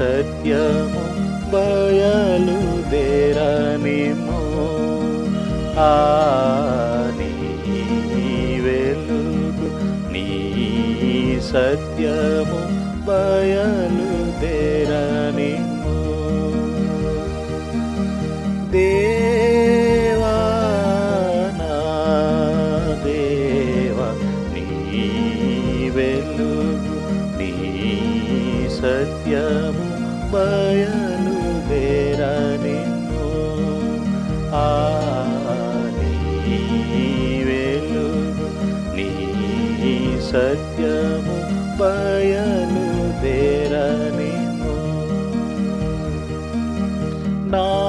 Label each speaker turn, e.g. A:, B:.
A: సత్యము బయలుదేరనిము ఆ నీ వెలుగు నీ సత్యము బయలు బయలుదేరనిము దేవా నా దేవా నీ సత్యము బయలు నిన్ను. ఆ నీ సత్యము బయలు నిన్ను. నా